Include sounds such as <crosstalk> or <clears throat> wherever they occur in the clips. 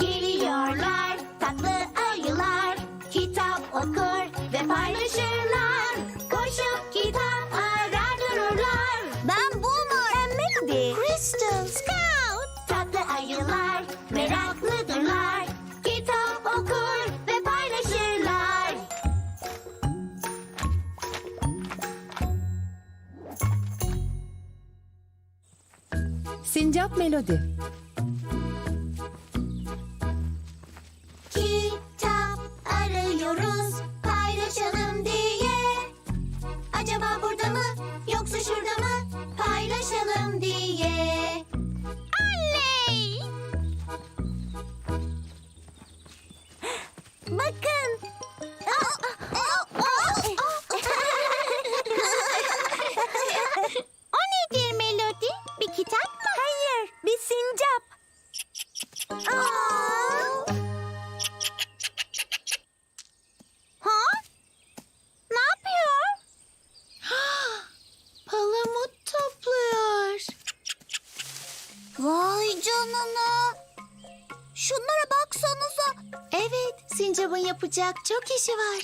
Geliyorlar tatlı ayılar. Kitap okur ve paylaşırlar Sincap Melodi. Kitap arıyoruz paylaşalım diye. Acaba burada mı yoksa şurada mı paylaşalım diye çok işi var.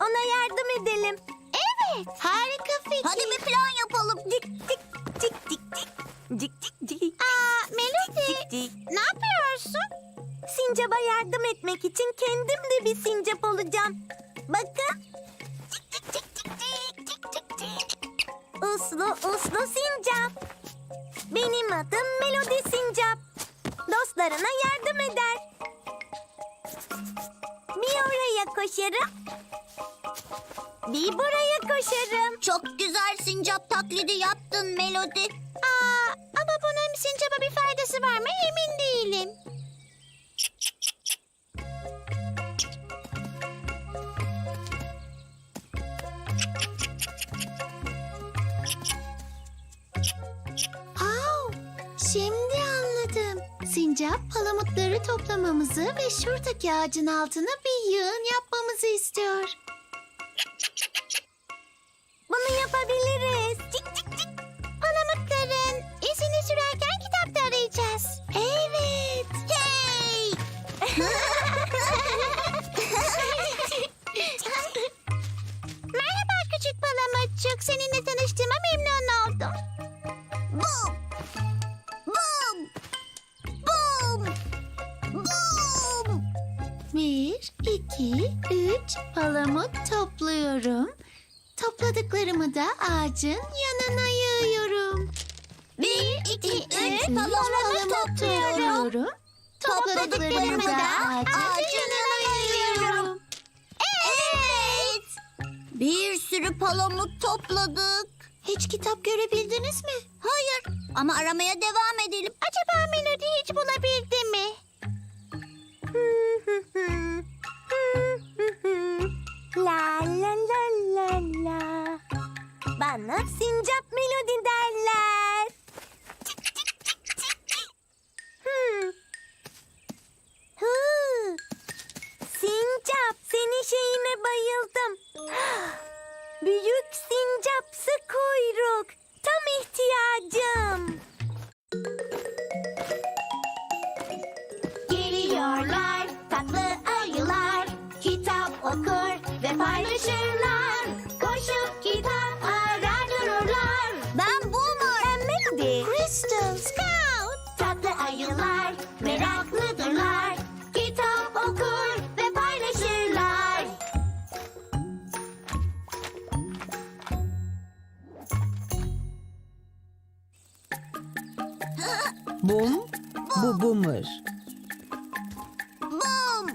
Ona yardım edelim Evet, harika fikir. Hadi bir plan yapalım. Dik dik dik dik dik Dik dik dik Aa, Melody, dik dik ne yapıyorsun? Sincaba yardım etmek için kendim de bir sincap olacağım. Bakın. Tik tik tik tik tik tik tik. Uslu uslu sincap. Benim adım Melodi Sincap. Dostlarına yardım eder. Bir oraya koşarım. Bir buraya koşarım. Çok güzel sincap taklidi yaptın Melody. Aa, ama bunun sincapa bir faydası var mı emin değilim. Sincap palamutları toplamamızı ve şuradaki ağacın altına bir yığın yapmamızı istiyor. Bunu yapabiliriz. Cik cik cik. Palamutların izini sürerken kitapta arayacağız. Evet. Hey. <laughs> Merhaba küçük palamutçuk. Seninle tanıştığıma memnun Da ağacın yanına yığıyorum. Bir, iki, üç, palamut topluyorum. Topladıklarımı da ağacın yanına yığıyorum. Evet. Bir sürü palamut topladık. Hiç kitap görebildiniz mi? Hayır. Ama aramaya devam edelim. Acaba Melody hiç bulabildi mi? <laughs> Bana sincap melodi derler. Hmm. Hı. Sincap, senin şeyine bayıldım. Bum Bu Boomer Bum.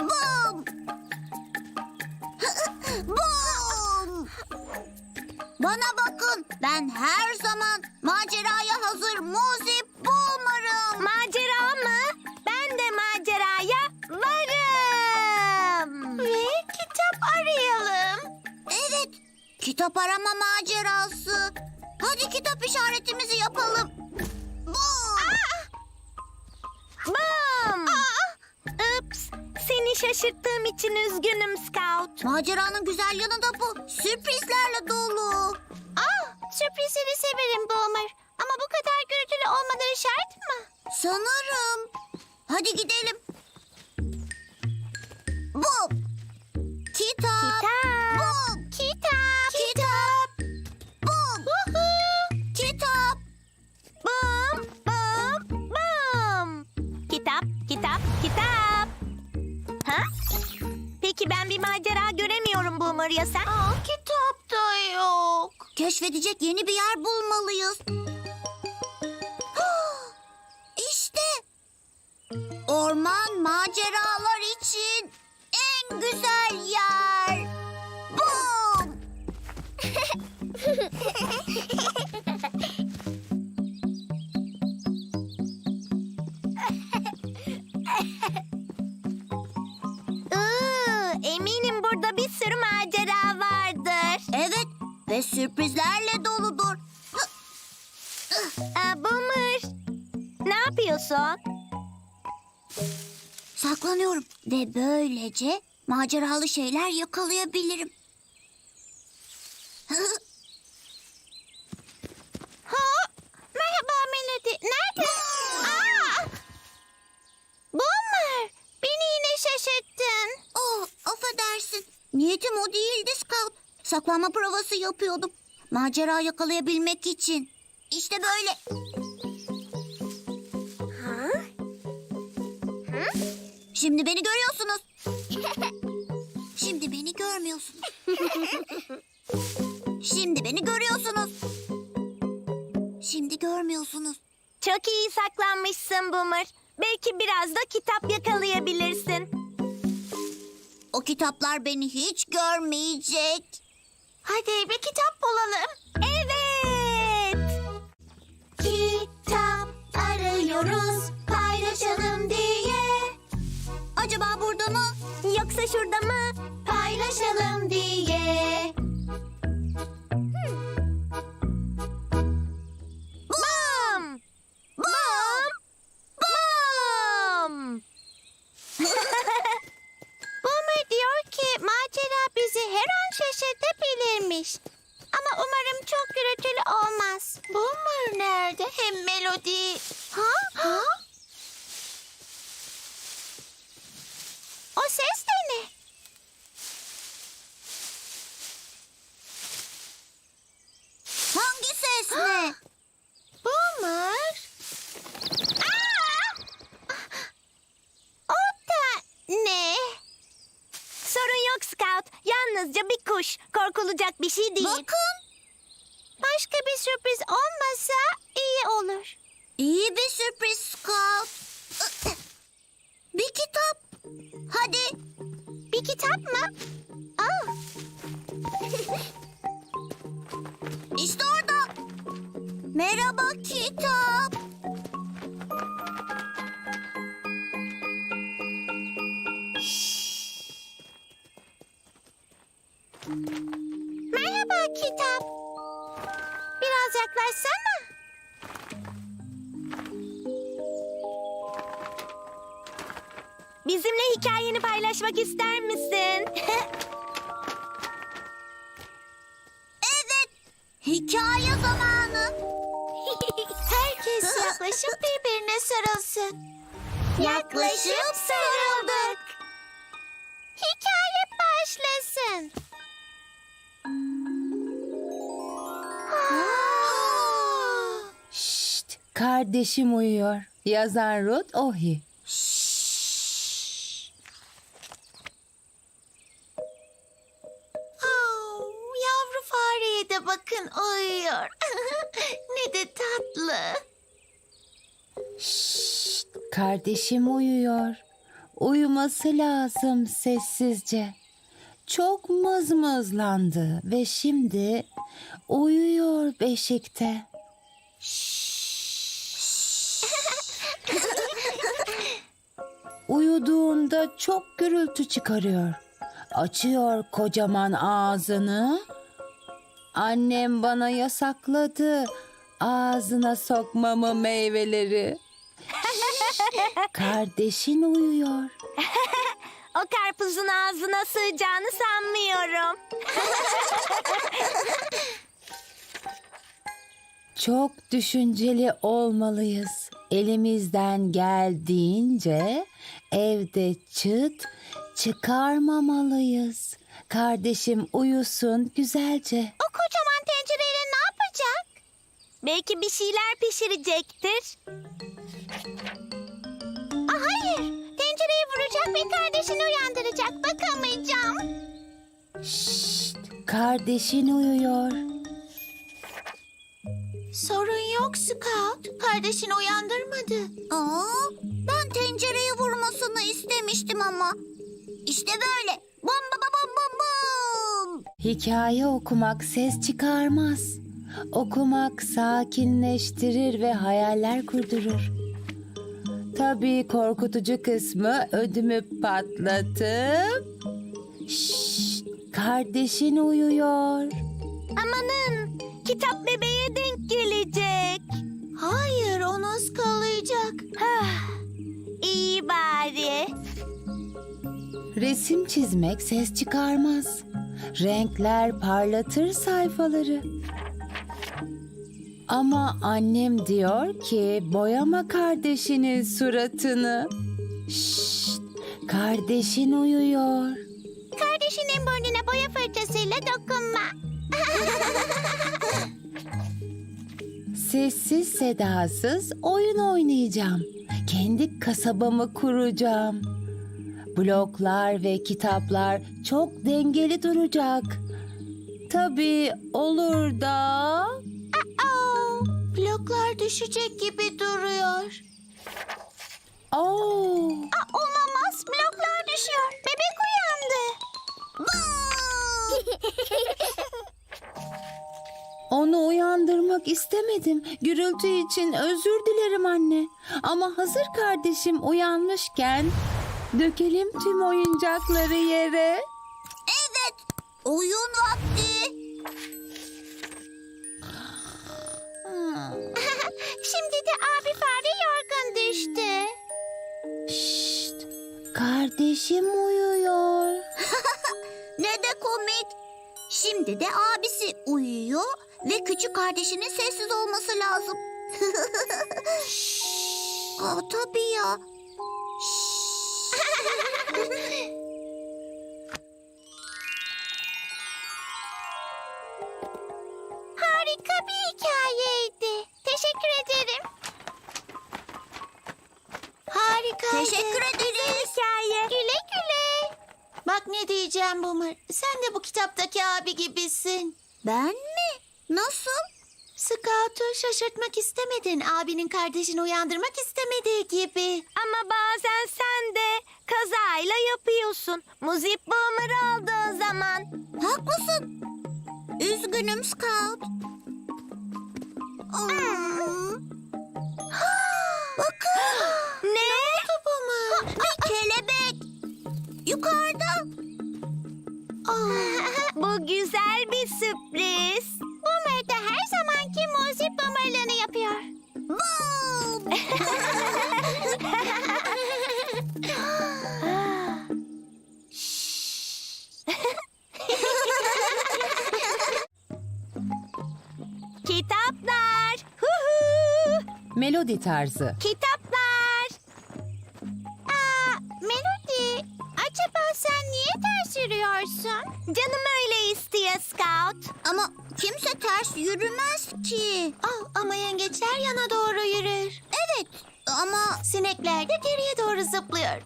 Bum. Bum. Bana bakın. Ben her zaman maceraya hazır Muzi Boomer'ım. Macera mı? Ben de maceraya varım Ve kitap arayalım. Evet. Kitap arama macerası. Hadi kitap işaretimizi yapalım. Bum. Bam! Ups, seni şaşırttığım için üzgünüm Scout. Maceranın güzel yanı da bu. Sürprizlerle dolu. Ah, sürprizleri severim Boomer. Ama şart mı? Sanırım. Hadi gidelim. Bu. Kitap. Bu. Kitap. Boomer ya sen? Aa, kitap da yok. Keşfedecek yeni bir yer bulmalıyız. işte. Orman maceralar için en güzel yer. Bum. <laughs> ve sürprizlerle doludur. Aa, Boomer, ne yapıyorsun? Saklanıyorum ve böylece maceralı şeyler yakalayabilirim. <laughs> Ha? Merhaba Melody. Nerede? Aa! Boomer, beni yine şaşırttın. oh, affedersin. Niyetim o değildi Scout. Saklanma provası yapıyordum. Macera yakalayabilmek için. İşte böyle. Şimdi beni görüyorsunuz. <laughs> Şimdi beni görmüyorsunuz. <laughs> Şimdi beni görüyorsunuz. Şimdi görmüyorsunuz. Çok iyi saklanmışsın Boomer. Belki biraz da kitap yakalayabilirsin. O kitaplar beni hiç görmeyecek. Hadi bir kitap bulalım. Evet. Kitap arıyoruz paylaşalım diye. Acaba burada mı? Yoksa şurada mı? Paylaşalım diye. Şaşırtabilirmiş. Ama umarım çok gürültülü olmaz. Boomer nerede? Hem Melody. Ha? Ha? O ses de ne? Hangi ses ne? Boomer. Aa! O da ne? Sorun yok Scout. Yalnızca bir kuş. Korkulacak bir şey değil. Bakın Başka bir sürpriz olmasa iyi olur. iyi bir sürpriz Scout. <clears throat> Bir kitap. Hadi. Bir kitap mı? Aa, <laughs> İşte orada. Merhaba kitap. Merhaba kitap. Biraz yaklaşsana. Bizimle hikayeni paylaşmak ister misin? <laughs> Evet. Hikaye zamanı. <laughs> Herkes yaklaşıp birbirine sarılsın. Yaklaşıp sarıldık. Kardeşim uyuyor. Yazan Ruth Ohi. Oh, yavru fareye de bakın uyuyor. <laughs> ne de tatlı. Şşt, kardeşim uyuyor. Uyuması lazım sessizce. Çok mızmızlandı ve şimdi uyuyor beşikte. <laughs> Uyuduğunda çok gürültü çıkarıyor. Açıyor kocaman ağzını. Annem bana yasakladı ağzına sokmamı meyveleri. Kardeşin uyuyor. <laughs> o karpuzun ağzına sığacağını sanmıyorum. <laughs> Çok düşünceli olmalıyız. Elimizden geldiğince evde çıt çıkarmamalıyız. Kardeşim uyusun güzelce. O kocaman tencereyle ne yapacak? Belki bir şeyler pişirecektir. Aa, hayır. Tencereyi vuracak ve kardeşini uyandıracak. Bakamayacağım. Şşt, kardeşin uyuyor. Sorun yok Scout. Kardeşini uyandırmadı. Aa, ben tencereyi vurmasını istemiştim ama. İşte böyle. Bom bom bom bom bom. Hikaye okumak ses çıkarmaz. Okumak sakinleştirir ve hayaller kurdurur. Tabii korkutucu kısmı ödümü patlatıp... Şşt, kardeşin uyuyor. Amanın kitap bebeğe denk gelecek. Hayır, onu ıskalayacak. İyi bari. Resim çizmek ses çıkarmaz. Renkler parlatır sayfaları. Ama annem diyor ki boyama kardeşinin suratını. Şşt, kardeşin uyuyor. Kardeşinin burnuna boya fırçasıyla dokunma. Sessiz sedasız oyun oynayacağım. Kendi kasabamı kuracağım. Bloklar ve kitaplar çok dengeli duracak. Tabii olur da... Aa, bloklar düşecek gibi duruyor. Oo, Aa, olamaz, bloklar düşüyor. Bebek uyandı. <laughs> onu uyandırmak istemedim. Gürültü için özür dilerim anne. Ama hazır kardeşim uyanmışken dökelim tüm oyuncakları yere. Evet. Oyun vakti. <gasps> Şimdi de abi fare yorgun düştü. Şşt, kardeşim uyuyor. <laughs> Ne de komik. Şimdi de abisi uyuyor ve küçük kardeşinin sessiz olması lazım. <laughs> Aa, tabii ya. <laughs> Harika bir hikayeydi. Teşekkür ederim. Harikaydı. Teşekkür ederiz. Bak ne diyeceğim Boomer. Sen de bu kitaptaki abi gibisin. Ben mi? Nasıl? Scout'u şaşırtmak istemedin. Abinin kardeşini uyandırmak istemediği gibi. Ama bazen sen de kazayla yapıyorsun. Muzip boomer'ı aldığın zaman. Haklısın. Üzgünüm Scout. Hmm. <laughs> Bu güzel bir sürpriz. Boomer da her zamanki muzip boomerlığını yapıyor. Boom. <laughs> <laughs> Kitaplar. Melodi tarzı. Kitaplar. Kimse ters yürümez ki. Al, ama yengeçler yana doğru yürür. Evet ama Sinekler de geriye doğru zıplıyor.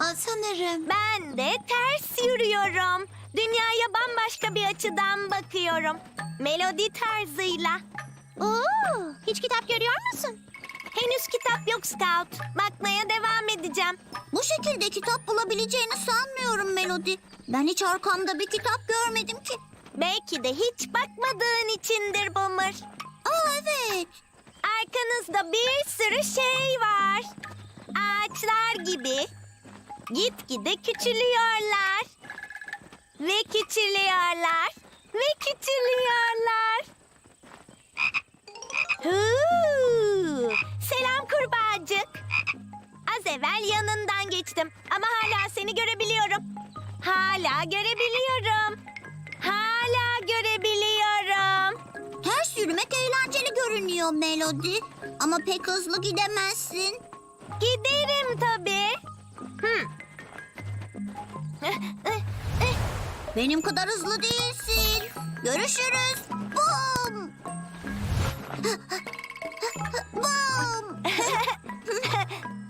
Aa, sanırım. Ben de ters yürüyorum. Dünyaya bambaşka bir açıdan bakıyorum. Melodi tarzıyla. Oo, hiç kitap görüyor musun? Henüz kitap yok Scout. Bakmaya devam edeceğim. bu şekilde kitap bulabileceğini sanmıyorum Melody. Ben hiç arkamda bir kitap görmedim ki. Belki de hiç bakmadığın içindir Boomer. Aa evet. Arkanızda bir sürü şey var. Ağaçlar gibi. Gitgide küçülüyorlar. Ve küçülüyorlar. Ve küçülüyorlar. Huu! Selam kurbağacık. Az evvel yanından geçtim ama hala seni görebiliyorum. Hala görebiliyorum. Görünüyor Melody. Ama pek hızlı gidemezsin. Giderim tabii. Benim kadar hızlı değilsin. Görüşürüz. Bum! Bum! <laughs>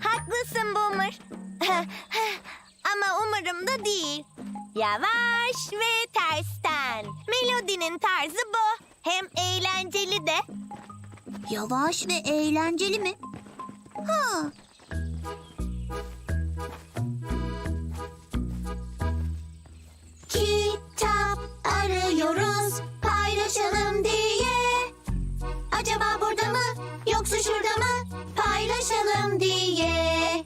Haklısın Boomer. <laughs> Ama umarım da değil. Yavaş ve tersten. Melodinin tarzı bu. Hem. Yavaş ve eğlenceli mi? Ha. Kitap arıyoruz paylaşalım diye. Acaba burada mı yoksa şurada mı paylaşalım diye.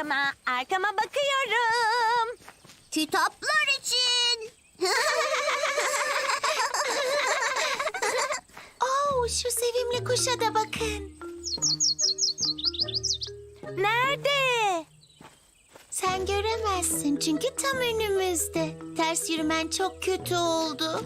Arkama, arkama, bakıyorum. Kitaplar için. <laughs> oh, şu sevimli kuşa da bakın. Nerede? Sen göremezsin çünkü tam önümüzde. Ters yürümen çok kötü oldu.